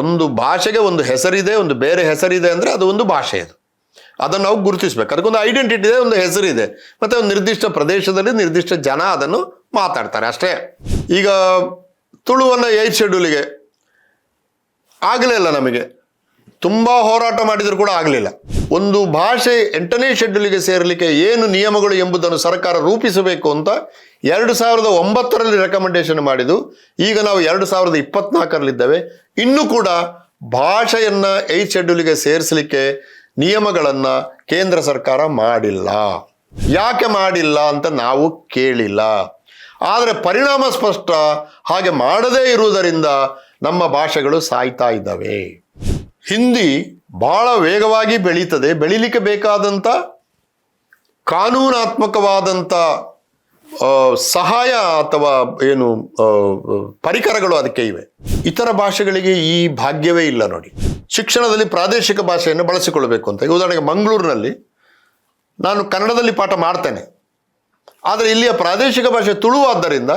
ಒಂದು ಭಾಷೆಗೆ ಒಂದು ಹೆಸರಿದೆ, ಒಂದು ಬೇರೆ ಹೆಸರಿದೆ ಅಂದರೆ ಅದು ಒಂದು ಭಾಷೆ ಅದು. ಅದನ್ನು ನಾವು ಗುರುತಿಸ್ಬೇಕು. ಅದಕ್ಕೊಂದು ಐಡೆಂಟಿಟಿ ಇದೆ, ಒಂದು ಹೆಸರಿದೆ. ಮತ್ತು ಒಂದು ನಿರ್ದಿಷ್ಟ ಪ್ರದೇಶದಲ್ಲಿ ನಿರ್ದಿಷ್ಟ ಜನ ಅದನ್ನು ಮಾತಾಡ್ತಾರೆ ಅಷ್ಟೇ. ಈಗ ತುಳುವನ್ನು ಏಯ್ ಶೆಡ್ಯೂಲಿಗೆ ಆಗಲಿಲ್ಲ ನಮಗೆ. ತುಂಬ ಹೋರಾಟ ಮಾಡಿದರೂ ಕೂಡ ಆಗಲಿಲ್ಲ. ಒಂದು ಭಾಷೆ ಎಂಟನೇ ಶೆಡ್ಯೂಲಿಗೆ ಸೇರಲಿಕ್ಕೆ ಏನು ನಿಯಮಗಳು ಎಂಬುದನ್ನು ಸರ್ಕಾರ ರೂಪಿಸಬೇಕು ಅಂತ ಎರಡು ಸಾವಿರದ ಒಂಬತ್ತರಲ್ಲಿ ರೆಕಮೆಂಡೇಶನ್ ಮಾಡಿದ್ದು. ಈಗ ನಾವು ಎರಡು ಸಾವಿರದ ಇಪ್ಪತ್ನಾಲ್ಕರಲ್ಲಿದ್ದೇವೆ. ಇನ್ನೂ ಕೂಡ ಭಾಷೆಯನ್ನು ಏಟ್ ಶೆಡ್ಯೂಲ್ಗೆ ಸೇರಿಸಲಿಕ್ಕೆ ನಿಯಮಗಳನ್ನು ಕೇಂದ್ರ ಸರ್ಕಾರ ಮಾಡಿಲ್ಲ. ಯಾಕೆ ಮಾಡಿಲ್ಲ ಅಂತ ನಾವು ಕೇಳಿಲ್ಲ. ಆದರೆ ಪರಿಣಾಮ ಸ್ಪಷ್ಟ ಹಾಗೆ ಮಾಡದೇ ಇರುವುದರಿಂದ ನಮ್ಮ ಭಾಷೆಗಳು ಸಾಯ್ತಾ ಇದ್ದಾವೆ. ಹಿಂದಿ ಬಹಳ ವೇಗವಾಗಿ ಬೆಳೀತದೆ, ಬೆಳೀಲಿಕ್ಕೆ ಬೇಕಾದಂಥ ಕಾನೂನಾತ್ಮಕವಾದಂಥ ಸಹಾಯ ಅಥವಾ ಏನು ಪರಿಕರಗಳು ಅದಕ್ಕೆ ಇವೆ. ಇತರ ಭಾಷೆಗಳಿಗೆ ಈ ಭಾಗ್ಯವೇ ಇಲ್ಲ ನೋಡಿ. ಶಿಕ್ಷಣದಲ್ಲಿ ಪ್ರಾದೇಶಿಕ ಭಾಷೆಯನ್ನು ಬಳಸಿಕೊಳ್ಳಬೇಕು ಅಂತ. ಉದಾಹರಣೆಗೆ ಮಂಗಳೂರಿನಲ್ಲಿ ನಾನು ಕನ್ನಡದಲ್ಲಿ ಪಾಠ ಮಾಡ್ತೇನೆ. ಆದರೆ ಇಲ್ಲಿಯ ಪ್ರಾದೇಶಿಕ ಭಾಷೆ ತುಳುವಾದ್ದರಿಂದ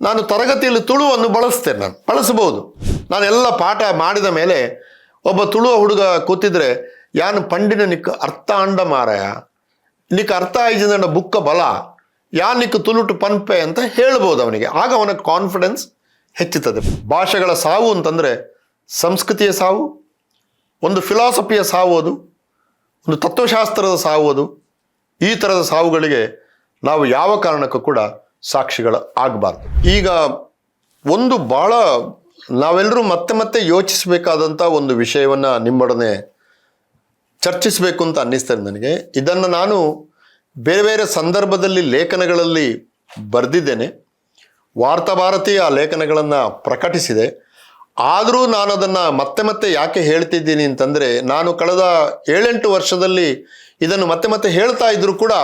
ನಾನು ತರಗತಿಯಲ್ಲಿ ತುಳುವನ್ನು ಬಳಸ್ತೇನೆ ನಾನು. ಬಳಸಬಹುದು. ನಾನು ಎಲ್ಲ ಪಾಠ ಮಾಡಿದ ಮೇಲೆ ಒಬ್ಬ ತುಳುವ ಹುಡುಗ ಕೂತಿದ್ರೆ, ಯಾನು ಪಂಡಿನ ನಿಕ್ಕ ಅರ್ಥ ಅಂಡ ಮಾರಾಯ. ನಿಕ್ಕ ಅರ್ಥ ಆಯ್ತು ಬುಕ್ಕ ಬಲ. ಯಾನ್ ತುಲುಟು ಪನ್ಪೆ ಅಂತ ಹೇಳ್ಬೋದು ಅವನಿಗೆ. ಆಗ ಅವನ ಕಾನ್ಫಿಡೆನ್ಸ್ ಹೆಚ್ಚುತ್ತದೆ. ಭಾಷೆಗಳ ಸಾವು ಅಂತಂದರೆ ಸಂಸ್ಕೃತಿಯ ಸಾವು, ಒಂದು ಫಿಲಾಸಫಿಯ ಸಾವು ಅದು, ಒಂದು ತತ್ವಶಾಸ್ತ್ರದ ಸಾವು ಅದು. ಈ ಥರದ ಸಾವುಗಳಿಗೆ ನಾವು ಯಾವ ಕಾರಣಕ್ಕೂ ಕೂಡ ಸಾಕ್ಷಿಗಳು ಆಗಬಾರ್ದು. ಈಗ ಒಂದು ಭಾಳ ನಾವೆಲ್ಲರೂ ಮತ್ತೆ ಮತ್ತೆ ಯೋಚಿಸಬೇಕಾದಂಥ ಒಂದು ವಿಷಯವನ್ನು ನಿಮ್ಮೊಡನೆ ಚರ್ಚಿಸಬೇಕು ಅಂತ ಅನ್ನಿಸ್ತೇನೆ ನನಗೆ. ಇದನ್ನು ನಾನು ಬೇರೆ ಬೇರೆ ಸಂದರ್ಭದಲ್ಲಿ ಲೇಖನಗಳಲ್ಲಿ ಬರೆದಿದ್ದೇನೆ. ವಾರ್ತಾಭಾರತಿ ಆ ಲೇಖನಗಳನ್ನು ಪ್ರಕಟಿಸಿದೆ. ಆದರೂ ನಾನು ಅದನ್ನು ಮತ್ತೆ ಮತ್ತೆ ಯಾಕೆ ಹೇಳ್ತಿದ್ದೀನಿ ಅಂತಂದರೆ, ನಾನು ಕಳೆದ ಏಳೆಂಟು ವರ್ಷದಲ್ಲಿ ಇದನ್ನು ಮತ್ತೆ ಮತ್ತೆ ಹೇಳ್ತಾ ಇದ್ದರೂ ಕೂಡ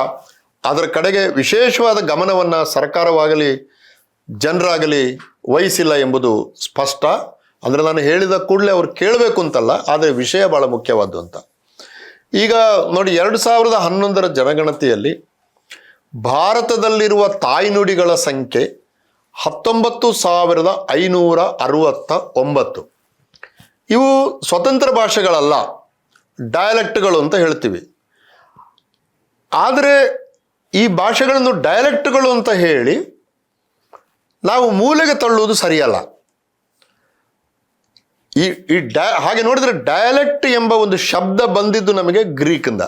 ಅದರ ಕಡೆಗೆ ವಿಶೇಷವಾದ ಗಮನವನ್ನು ಸರ್ಕಾರವಾಗಲಿ, ಜನರಾಗಲಿ ವಹಿಸಿಲ್ಲ ಎಂಬುದು ಸ್ಪಷ್ಟ. ಅಂದರೆ ನಾನು ಹೇಳಿದ ಕೂಡಲೇ ಅವ್ರು ಕೇಳಬೇಕು ಅಂತಲ್ಲ, ಆದರೆ ವಿಷಯ ಭಾಳ ಮುಖ್ಯವಾದ್ದು ಅಂತ. ಈಗ ನೋಡಿ ಎರಡು ಸಾವಿರದ ಹನ್ನೊಂದರ ಜನಗಣತಿಯಲ್ಲಿ ಭಾರತದಲ್ಲಿರುವ ತಾಯ್ನುಡಿಗಳ ಸಂಖ್ಯೆ ಹತ್ತೊಂಬತ್ತು ಸಾವಿರದ ಐನೂರ ಅರುವತ್ತ ಒಂಬತ್ತು. ಇವು ಸ್ವತಂತ್ರ ಭಾಷೆಗಳಲ್ಲ ಡಯಾಲೆಕ್ಟ್ಗಳು ಅಂತ ಹೇಳ್ತೀವಿ. ಆದರೆ ಈ ಭಾಷೆಗಳನ್ನು ಡಯಾಲೆಕ್ಟ್ಗಳು ಅಂತ ಹೇಳಿ ನಾವು ಮೂಲೆಗೆ ತಳ್ಳುವುದು ಸರಿಯಲ್ಲ. ಈ ಈ ಡಯ ಹಾಗೆ ನೋಡಿದ್ರೆ ಡಯಲೆಕ್ಟ್ ಎಂಬ ಒಂದು ಶಬ್ದ ಬಂದಿದ್ದು ನಮಗೆ ಗ್ರೀಕಿಂದ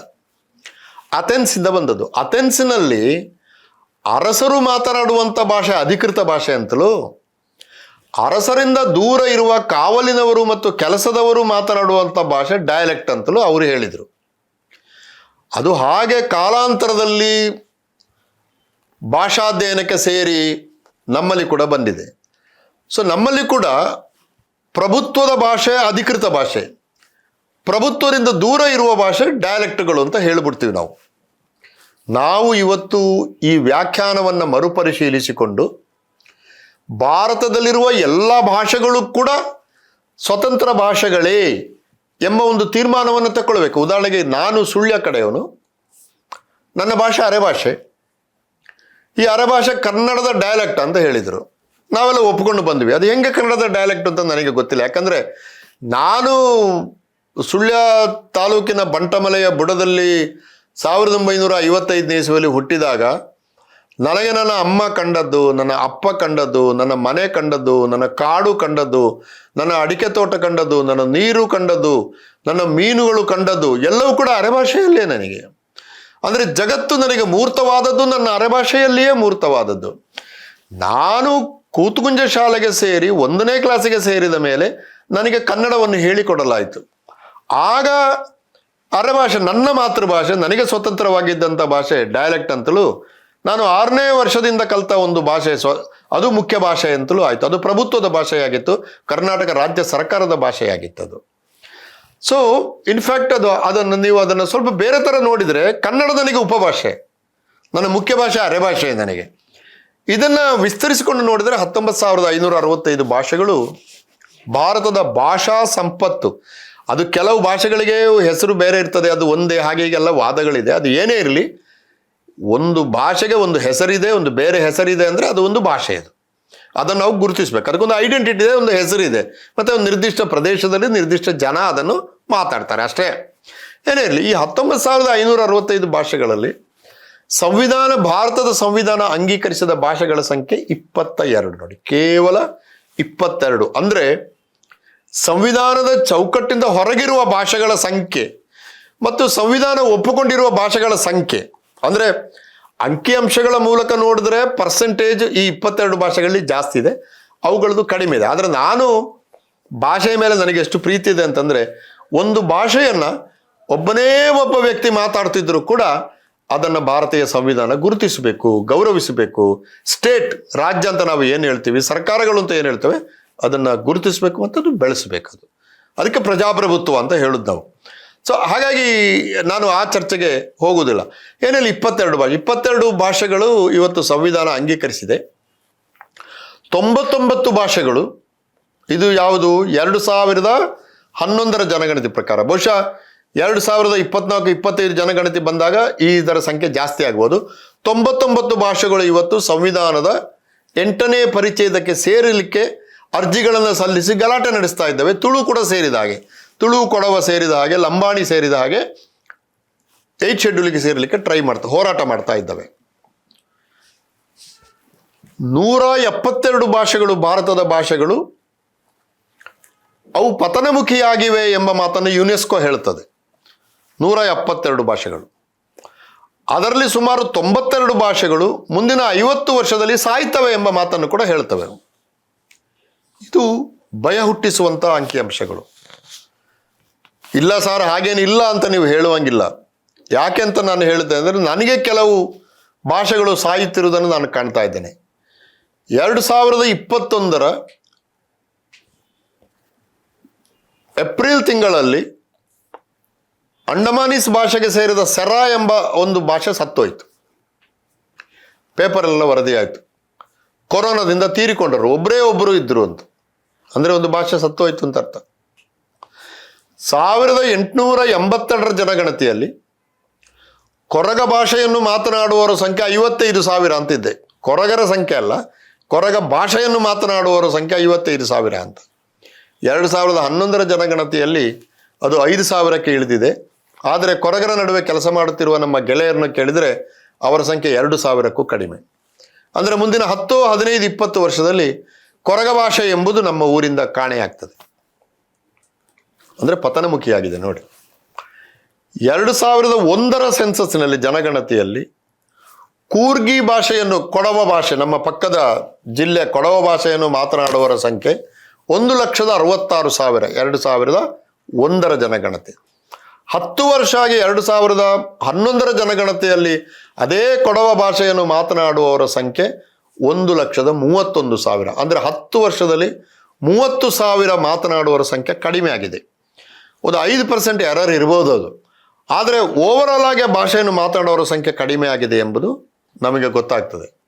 ಅಥೆನ್ಸಿಂದ ಬಂದದ್ದು. ಅಥೆನ್ಸಿನಲ್ಲಿ ಅರಸರು ಮಾತನಾಡುವಂಥ ಭಾಷೆ, ಅಧಿಕೃತ ಭಾಷೆ ಅಂತಲೂ, ಅರಸರಿಂದ ದೂರ ಇರುವ ಕಾವಲಿನವರು ಮತ್ತು ಕೆಲಸದವರು ಮಾತನಾಡುವಂಥ ಭಾಷೆ ಡಯಲೆಕ್ಟ್ ಅಂತಲೂ ಅವರು ಹೇಳಿದರು. ಅದು ಹಾಗೆ ಕಾಲಾಂತರದಲ್ಲಿ ಭಾಷಾಧ್ಯಯನಕ್ಕೆ ಸೇರಿ ನಮ್ಮಲ್ಲಿ ಕೂಡ ಬಂದಿದೆ. ಸೊ ನಮ್ಮಲ್ಲಿ ಕೂಡ ಪ್ರಭುತ್ವದ ಭಾಷೆ, ಅಧಿಕೃತ ಭಾಷೆ. ಪ್ರಭುತ್ವದಿಂದ ದೂರ ಇರುವ ಭಾಷೆ ಡಯಲೆಕ್ಟ್ಗಳು ಅಂತ ಹೇಳಿಬಿಡ್ತೀವಿ ನಾವು. ನಾವು ಇವತ್ತು ಈ ವ್ಯಾಖ್ಯಾನವನ್ನು ಮರುಪರಿಶೀಲಿಸಿಕೊಂಡು ಭಾರತದಲ್ಲಿರುವ ಎಲ್ಲ ಭಾಷೆಗಳು ಕೂಡ ಸ್ವತಂತ್ರ ಭಾಷೆಗಳೇ ಎಂಬ ಒಂದು ತೀರ್ಮಾನವನ್ನು ತಗೊಳ್ಬೇಕು ಉದಾಹರಣೆಗೆ ನಾನು ಸುಳ್ಯ ಕಡೆಯವನು. ನನ್ನ ಭಾಷೆ ಅರೆಭಾಷೆ ಈ ಅರೆ ಭಾಷೆ ಕನ್ನಡದ ಡಯಲೆಕ್ಟ್ ಅಂತ ಹೇಳಿದರು. ನಾವೆಲ್ಲ ಒಪ್ಕೊಂಡು ಬಂದ್ವಿ. ಅದು ಹೆಂಗೆ ಕನ್ನಡದ ಡೈಲೆಕ್ಟ್ ಅಂತ ನನಗೆ ಗೊತ್ತಿಲ್ಲ. ಯಾಕಂದರೆ ನಾನು ಸುಳ್ಯ ತಾಲೂಕಿನ ಬಂಟಮಲೆಯ ಬುಡದಲ್ಲಿ ಸಾವಿರದ ಒಂಬೈನೂರ ಐವತ್ತೈದನೇ ಇಸುವಲ್ಲಿ ಹುಟ್ಟಿದಾಗ ನನಗೆ ನನ್ನ ಅಮ್ಮ ಕಂಡದ್ದು, ನನ್ನ ಅಪ್ಪ ಕಂಡದ್ದು, ನನ್ನ ಮನೆ ಕಂಡದ್ದು, ನನ್ನ ಕಾಡು ಕಂಡದ್ದು, ನನ್ನ ಅಡಿಕೆ ತೋಟ ಕಂಡದ್ದು, ನನ್ನ ನೀರು ಕಂಡದ್ದು, ನನ್ನ ಮೀನುಗಳು ಕಂಡದ್ದು ಎಲ್ಲವೂ ಕೂಡ ಅರೆಭಾಷೆಯಲ್ಲೇ ನನಗೆ. ಅಂದರೆ ಜಗತ್ತು ನನಗೆ ಮೂರ್ತವಾದದ್ದು ನನ್ನ ಅರೆಭಾಷೆಯಲ್ಲಿಯೇ ಮೂರ್ತವಾದದ್ದು. ನಾನು ಕೂತುಗುಂಜ ಶಾಲೆಗೆ ಸೇರಿ ಒಂದನೇ ಕ್ಲಾಸಿಗೆ ಸೇರಿದ ಮೇಲೆ ನನಗೆ ಕನ್ನಡವನ್ನು ಹೇಳಿಕೊಡಲಾಯಿತು. ಆಗ ಅರೆಭಾಷೆ, ನನ್ನ ಮಾತೃಭಾಷೆ, ನನಗೆ ಸ್ವತಂತ್ರವಾಗಿದ್ದಂಥ ಭಾಷೆ ಡಯಲೆಕ್ಟ್ ಅಂತಲೂ ನಾನು ಆರನೇ ವರ್ಷದಿಂದ ಕಲಿತ ಒಂದು ಭಾಷೆ, ಸ್ವ, ಅದು ಮುಖ್ಯ ಭಾಷೆ ಅಂತಲೂ ಆಯಿತು. ಅದು ಪ್ರಭುತ್ವದ ಭಾಷೆಯಾಗಿತ್ತು, ಕರ್ನಾಟಕ ರಾಜ್ಯ ಸರ್ಕಾರದ ಭಾಷೆಯಾಗಿತ್ತು ಅದು ಸೊ ಇನ್ಫ್ಯಾಕ್ಟ್ ಅದು, ಅದನ್ನು ನೀವು ಅದನ್ನು ಸ್ವಲ್ಪ ಬೇರೆ ಥರ ನೋಡಿದರೆ ಕನ್ನಡ ನನಗೆ ಉಪಭಾಷೆ. ನನ್ನ ಮುಖ್ಯ ಭಾಷೆ ಅರೆಭಾಷೆ ನನಗೆ. ಇದನ್ನು ವಿಸ್ತರಿಸಿಕೊಂಡು ನೋಡಿದರೆ ಹತ್ತೊಂಬತ್ತು ಸಾವಿರದ ಐನೂರ ಅರವತ್ತೈದು ಭಾಷೆಗಳು ಭಾರತದ ಭಾಷಾ ಸಂಪತ್ತು. ಅದು ಕೆಲವು ಭಾಷೆಗಳಿಗೆ ಹೆಸರು ಬೇರೆ ಇರ್ತದೆ, ಅದು ಒಂದೇ, ಹಾಗೆ ಹೀಗೆಲ್ಲ ವಾದಗಳಿದೆ. ಅದು ಏನೇ ಇರಲಿ, ಒಂದು ಭಾಷೆಗೆ ಒಂದು ಹೆಸರಿದೆ, ಒಂದು ಬೇರೆ ಹೆಸರಿದೆ ಅಂದರೆ ಅದು ಒಂದು ಭಾಷೆ ಅದು. ಅದನ್ನು ನಾವು ಗುರುತಿಸ್ಬೇಕು. ಅದಕ್ಕೊಂದು ಐಡೆಂಟಿಟಿ ಇದೆ, ಒಂದು ಹೆಸರಿದೆ. ಮತ್ತು ಒಂದು ನಿರ್ದಿಷ್ಟ ಪ್ರದೇಶದಲ್ಲಿ ನಿರ್ದಿಷ್ಟ ಜನ ಅದನ್ನು ಮಾತಾಡ್ತಾರೆ ಅಷ್ಟೇ. ಏನೇ ಇರಲಿ, ಈ ಹತ್ತೊಂಬತ್ತು ಸಾವಿರದ ಐನೂರ ಅರವತ್ತೈದು ಭಾಷೆಗಳಲ್ಲಿ ಸಂವಿಧಾನ, ಭಾರತದ ಸಂವಿಧಾನ ಅಂಗೀಕರಿಸಿದ ಭಾಷೆಗಳ ಸಂಖ್ಯೆ ಇಪ್ಪತ್ತ ಎರಡು ನೋಡಿ. ಕೇವಲ ಇಪ್ಪತ್ತೆರಡು. ಅಂದರೆ ಸಂವಿಧಾನದ ಚೌಕಟ್ಟಿಂದ ಹೊರಗಿರುವ ಭಾಷೆಗಳ ಸಂಖ್ಯೆ ಮತ್ತು ಸಂವಿಧಾನ ಒಪ್ಪಿಕೊಂಡಿರುವ ಭಾಷೆಗಳ ಸಂಖ್ಯೆ. ಅಂದರೆ ಅಂಕಿಅಂಶಗಳ ಮೂಲಕ ನೋಡಿದ್ರೆ ಪರ್ಸೆಂಟೇಜ್ ಈ ಇಪ್ಪತ್ತೆರಡು ಭಾಷೆಗಳಲ್ಲಿ ಜಾಸ್ತಿ ಇದೆ. ಅವುಗಳದ್ದು ಕಡಿಮೆ ಇದೆ. ಆದರೆ ನಾನು ಭಾಷೆಯ ಮೇಲೆ ನನಗೆ ಎಷ್ಟು ಪ್ರೀತಿ ಇದೆ ಅಂತಂದರೆ ಒಂದು ಭಾಷೆಯನ್ನು ಒಬ್ಬನೇ ಒಬ್ಬ ವ್ಯಕ್ತಿ ಮಾತಾಡ್ತಿದ್ರು ಕೂಡ ಅದನ್ನು ಭಾರತೀಯ ಸಂವಿಧಾನ ಗುರುತಿಸಬೇಕು, ಗೌರವಿಸಬೇಕು. ಸ್ಟೇಟ್ ರಾಜ್ಯ ಅಂತ ನಾವು ಏನು ಹೇಳ್ತೀವಿ, ಸರ್ಕಾರಗಳು ಅಂತ ಏನು ಹೇಳ್ತೇವೆ, ಅದನ್ನು ಗುರುತಿಸಬೇಕು ಅಂತದ್ದು ಬೆಳೆಸಬೇಕದು ಅದು. ಅದಕ್ಕೆ ಪ್ರಜಾಪ್ರಭುತ್ವ ಅಂತ ಹೇಳುದು ನಾವು. ಸೊ ಹಾಗಾಗಿ ನಾನು ಆ ಚರ್ಚೆಗೆ ಹೋಗುವುದಿಲ್ಲ ಏನಿಲ್ಲ, ಇಪ್ಪತ್ತೆರಡು ಭಾಷೆ, ಇಪ್ಪತ್ತೆರಡು ಭಾಷೆಗಳು ಇವತ್ತು ಸಂವಿಧಾನ ಅಂಗೀಕರಿಸಿದೆ. ತೊಂಬತ್ತೊಂಬತ್ತು ಭಾಷೆಗಳು, ಇದು ಯಾವುದು, ಎರಡು ಸಾವಿರದ ಹನ್ನೊಂದರ ಜನಗಣತಿ ಪ್ರಕಾರ. ಬಹುಶಃ ಎರಡು ಸಾವಿರದ ಇಪ್ಪತ್ನಾಲ್ಕು, ಇಪ್ಪತ್ತೈದು ಜನಗಣತಿ ಬಂದಾಗ ಈ ಇದರ ಸಂಖ್ಯೆ ಜಾಸ್ತಿ ಆಗ್ಬೋದು. ತೊಂಬತ್ತೊಂಬತ್ತು ಭಾಷೆಗಳು ಇವತ್ತು ಸಂವಿಧಾನದ ಎಂಟನೇ ಪರಿಚಯದಕ್ಕೆ ಸೇರಲಿಕ್ಕೆ ಅರ್ಜಿಗಳನ್ನು ಸಲ್ಲಿಸಿ ಗಲಾಟೆ ನಡೆಸ್ತಾ ಇದ್ದಾವೆ. ತುಳು ಕೂಡ ಸೇರಿದ ಹಾಗೆ. ತುಳು, ಕೊಡವ ಸೇರಿದ ಹಾಗೆ, ಲಂಬಾಣಿ ಸೇರಿದ ಹಾಗೆ ಏಟ್ ಶೆಡ್ಯೂಲ್ಗೆ ಸೇರಲಿಕ್ಕೆ ಟ್ರೈ ಮಾಡ್ತಾ, ಹೋರಾಟ ಮಾಡ್ತಾ ಇದ್ದಾವೆ. ನೂರ ಎಪ್ಪತ್ತೆರಡು ಭಾಷೆಗಳು ಭಾರತದ ಭಾಷೆಗಳು ಅವು ಪತನಮುಖಿಯಾಗಿವೆ ಎಂಬ ಮಾತನ್ನು ಯುನೆಸ್ಕೋ ಹೇಳುತ್ತದೆ ನೂರ ಎಪ್ಪತ್ತೆರಡು ಭಾಷೆಗಳು. ಅದರಲ್ಲಿ ಸುಮಾರು ತೊಂಬತ್ತೆರಡು ಭಾಷೆಗಳು ಮುಂದಿನ ಐವತ್ತು ವರ್ಷದಲ್ಲಿ ಸಾಯ್ತವೆ ಎಂಬ ಮಾತನ್ನು ಕೂಡ ಹೇಳ್ತವೆ. ಇದು ಭಯ ಹುಟ್ಟಿಸುವಂಥ ಅಂಕಿಅಂಶಗಳು. ಇಲ್ಲ ಸರ್ ಹಾಗೇನಿಲ್ಲ ಅಂತ ನೀವು ಹೇಳುವಂಗಿಲ್ಲ. ಯಾಕೆ ಅಂತ ನಾನು ಹೇಳಿದೆ ಅಂದರೆ ನನಗೆ ಕೆಲವು ಭಾಷೆಗಳು ಸಾಯುತ್ತಿರುವುದನ್ನು ನಾನು ಕಾಣ್ತಾ ಇದ್ದೇನೆ. ಎರಡು ಸಾವಿರದ ಇಪ್ಪತ್ತೊಂದರ ಏಪ್ರಿಲ್ ತಿಂಗಳಲ್ಲಿ ಅಂಡಮಾನೀಸ್ ಭಾಷೆಗೆ ಸೇರಿದ ಸೆರಾ ಎಂಬ ಒಂದು ಭಾಷೆ ಸತ್ತೋಯ್ತು. ಪೇಪರೆಲ್ಲ ವರದಿಯಾಯಿತು. ಕೊರೋನಾದಿಂದ ತೀರಿಕೊಂಡರು. ಒಬ್ಬರೇ ಒಬ್ಬರು ಇದ್ದರು ಅಂತ. ಅಂದರೆ ಒಂದು ಭಾಷೆ ಸತ್ತೋಯ್ತು ಅಂತ ಅರ್ಥ. ಸಾವಿರದ ಎಂಟುನೂರ ಎಂಬತ್ತೆರಡರ ಜನಗಣತಿಯಲ್ಲಿ ಕೊರಗ ಭಾಷೆಯನ್ನು ಮಾತನಾಡುವವರ ಸಂಖ್ಯೆ ಐವತ್ತೈದು ಸಾವಿರ ಅಂತಿದ್ದೆ ಕೊರಗರ ಸಂಖ್ಯೆ ಅಲ್ಲ, ಕೊರಗ ಭಾಷೆಯನ್ನು ಮಾತನಾಡುವವರ ಸಂಖ್ಯೆ ಐವತ್ತೈದು ಸಾವಿರ ಅಂತ. ಎರಡು ಸಾವಿರದ ಹನ್ನೊಂದರ ಜನಗಣತಿಯಲ್ಲಿ ಅದು ಐದು ಸಾವಿರಕ್ಕೆ ಇಳಿದಿದೆ. ಆದರೆ ಕೊರಗರ ನಡುವೆ ಕೆಲಸ ಮಾಡುತ್ತಿರುವ ನಮ್ಮ ಗೆಳೆಯರನ್ನು ಕೇಳಿದರೆ ಅವರ ಸಂಖ್ಯೆ ಎರಡು ಸಾವಿರಕ್ಕೂ ಕಡಿಮೆ. ಅಂದರೆ ಮುಂದಿನ ಹತ್ತು ಹದಿನೈದು ಇಪ್ಪತ್ತು ವರ್ಷದಲ್ಲಿ ಕೊರಗ ಭಾಷೆ ಎಂಬುದು ನಮ್ಮ ಊರಿಂದ ಕಾಣೆಯಾಗ್ತದೆ. ಅಂದರೆ ಪತನಮುಖಿಯಾಗಿದೆ ನೋಡಿ. ಎರಡು ಸಾವಿರದ ಒಂದರ ಸೆನ್ಸಸ್ನಲ್ಲಿ ಜನಗಣತಿಯಲ್ಲಿ ಕೂರ್ಗಿ ಭಾಷೆಯನ್ನು ಕೊಡವ ಭಾಷೆ, ನಮ್ಮ ಪಕ್ಕದ ಜಿಲ್ಲೆ ಕೊಡವ ಭಾಷೆಯನ್ನು ಮಾತನಾಡುವವರ ಸಂಖ್ಯೆ ಒಂದು ಲಕ್ಷದ ಅರವತ್ತಾರು ಸಾವಿರ, ಎರಡು ಸಾವಿರದ ಒಂದರ ಜನಗಣತಿ. ಹತ್ತು ವರ್ಷ ಆಗಿ ಎರಡು ಸಾವಿರದ ಹನ್ನೊಂದರ ಜನಗಣತಿಯಲ್ಲಿ ಅದೇ ಕೊಡವ ಭಾಷೆಯನ್ನು ಮಾತನಾಡುವವರ ಸಂಖ್ಯೆ ಒಂದು ಲಕ್ಷದ ಮೂವತ್ತೊಂದು ಸಾವಿರ. ಅಂದರೆ ಹತ್ತು ವರ್ಷದಲ್ಲಿ ಮೂವತ್ತು ಸಾವಿರ ಮಾತನಾಡುವವರ ಸಂಖ್ಯೆ ಕಡಿಮೆ ಆಗಿದೆ. ಒಂದು ಐದು ಪರ್ಸೆಂಟ್ ಎರರ್ ಇರ್ಬೋದು ಅದು. ಆದರೆ ಓವರಾಲ್ ಆಗಿ ಭಾಷೆಯನ್ನು ಮಾತನಾಡುವವರ ಸಂಖ್ಯೆ ಕಡಿಮೆ ಆಗಿದೆ ಎಂಬುದು ನಮಗೆ ಗೊತ್ತಾಗ್ತದೆ.